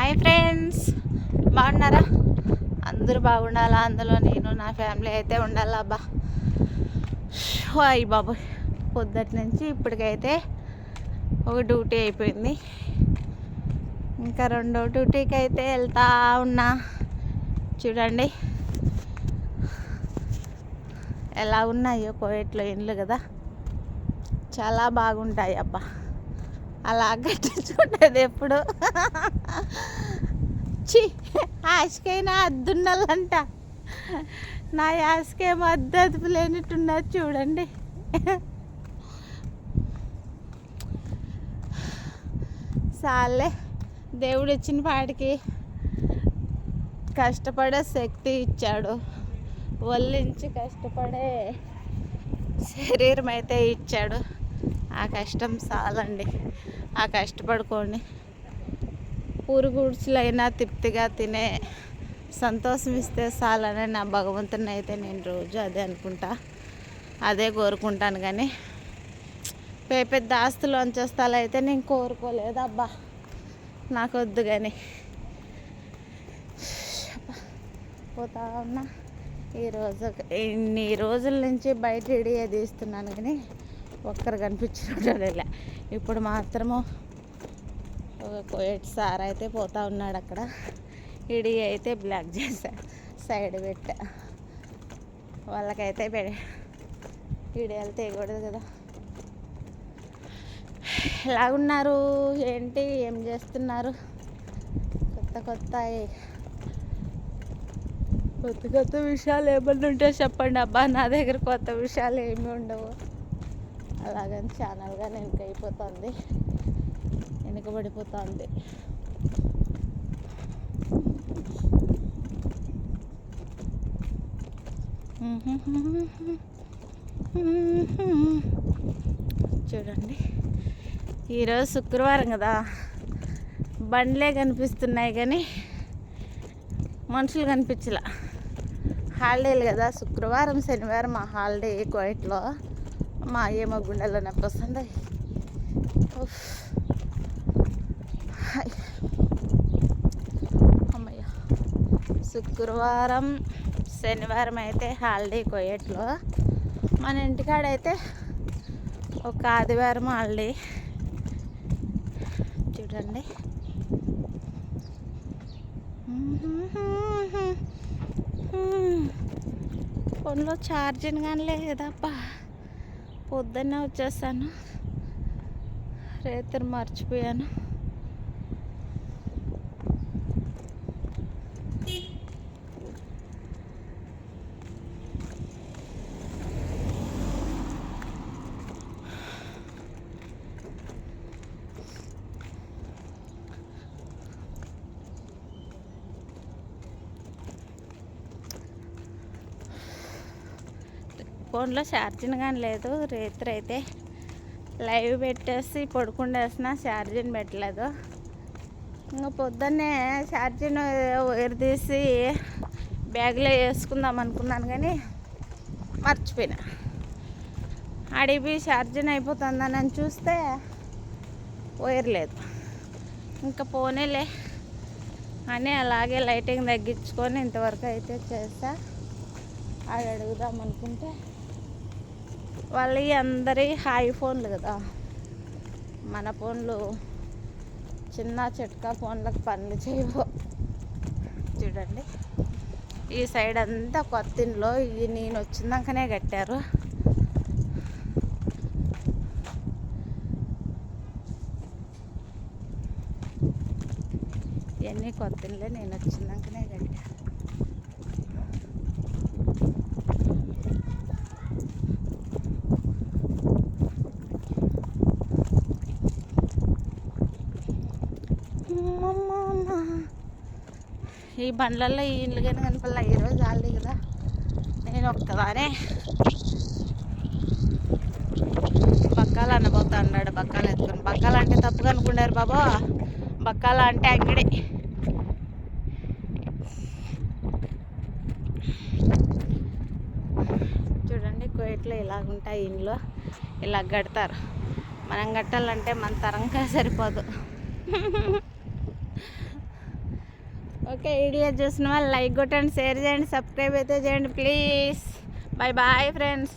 Hi friends. బాగున్నారా? అందరూ బాగుండాలా? అందులో నేను నా ఫ్యామిలీ అయితే ఉండాలా? అబ్బా. హాయ్ బాబు పొద్దుటి నుంచి ఇప్పటికైతే ఒక డ్యూటీ అయిపోయింది. ఇంకా రెండో డ్యూటీకి అయితే వెళ్తా ఉన్నా. చూడండి. ఎలా ఉన్నాయో కోయట్లో ఇండ్లు కదా. చాలా బాగుంటాయి అబ్బా అలా కట్టించుకుంటుంది ఎప్పుడు? చి ఆశకైనా అద్దున్నలంట. నా యాసకేమో అద్దు అదుపు లేనట్టున్నది చూడండి. చాలే దేవుడు ఇచ్చిన పాటికి కష్టపడే శక్తి ఇచ్చాడు. ఒళ్ళించి కష్టపడే శరీరం అయితే ఇచ్చాడు. ఆ కష్టం చాలండి ఆ కష్టపడుకోండి. పురుగుడ్చులైనా తృప్తిగా తినే సంతోషం ఇస్తే చాలని నా భగవంతుని అయితే నేను రోజు అదే అనుకుంటా. అదే కోరుకుంటాను కానీ పే పెద్ద ఆస్తులు అంచేస్తాలు అయితే నేను కోరుకోలేదు అబ్బా నాకు వద్దు కానీ పోతా ఉన్నా. ఈరోజు ఇన్ని రోజుల నుంచి బయట ఇడియే తీస్తున్నాను కానీ ఒక్కరు కనిపించడం ఇప్పుడు మాత్రము ఒక కోయట్ సార్ అయితే పోతా ఉన్నాడు అక్కడ. ఇడి అయితే బ్లాక్ చేశా సైడ్ పెట్టా. వాళ్ళకైతే పెడ ఇడి వెళ్తే వేయకూడదు కదా. ఎలా ఉన్నారు ఏంటి? ఏం చేస్తున్నారు? కొత్త కొత్త కొత్త కొత్త విషయాలు ఏమన్నా ఉంటే చెప్పండి అబ్బా. నా దగ్గర కొత్త విషయాలు ఏమి ఉండవు. అలాగని ఛానల్గా వెనుక అయిపోతుంది వెనుకబడిపోతుంది. చూడండి. ఈరోజు శుక్రవారం కదా. బండ్లే కనిపిస్తున్నాయి కానీ మనుషులు కనిపించలా. హాలిడేలు కదా. శుక్రవారం శనివారం మా హాలిడే కోయిట్లో మా ఏమో గుండెల్లో నొప్పి వస్తుంది. అమ్మయ్య. శుక్రవారం శనివారం అయితే హాలిడే కోయట్లో మన ఇంటికాడైతే ఒక ఆదివారం హాలిడే. చూడండి. ఫోన్లో ఛార్జింగ్ కానీ లేదబ్బా. పొద్దున్నే వచ్చేసాను. రేతరు మర్చిపోయాను. ఫోన్లో ఛార్జింగ్ కానీ లేదు. రేత్రి అయితే లైవ్ పెట్టేసి పడుకుండేసిన ఛార్జింగ్ పెట్టలేదు. ఇంకా పొద్దున్నే ఛార్జింగ్ తీసి బ్యాగ్లో వేసుకుందాం అనుకున్నాను కానీ మర్చిపోయినా. అడిగి ఛార్జింగ్ అయిపోతుందని చూస్తే వైర్ లేదు. ఇంకా పోనేలే అని అలాగే లైటింగ్ తగ్గించుకొని ఇంతవరకు అయితే చేస్తా అది అడుగుదాం అనుకుంటే. వాళ్ళవి అందరి హై ఫోన్లు కదా. మన ఫోన్లు చిన్న చిట్కా ఫోన్లకు పనులు చేయవు. చూడండి. ఈ సైడ్ అంతా కొత్త ఇంట్లో ఇది నేను వచ్చిందాకనే కట్టారు. ఇవన్నీ కొత్త ఇండ్లే నేను వచ్చిందాకనే కట్టాను. ఈ బండ్లలో ఈ ఇండ్లు కానీ కనపడలే ఈరోజు చాలే కదా. నేను ఒక్కదానే బక్కాలు అనబోతా అన్నాడు బక్కాలు ఎత్తుకొని. బక్కాలు అంటే తప్పుగా అనుకున్నారు బాబా. బక్కాల అంటే అంగడి. చూడండి కోయిట్లో ఇలాగుంటాయి ఇండ్లు ఇలా కడతారు మనం కట్టాలంటే మన తరంగా సరిపోదు. ఓకే వీడియో చూసిన వాళ్ళు లైక్ కొట్టండి షేర్ చేయండి సబ్స్క్రైబ్ అయితే చేయండి ప్లీజ్. Bye bye friends.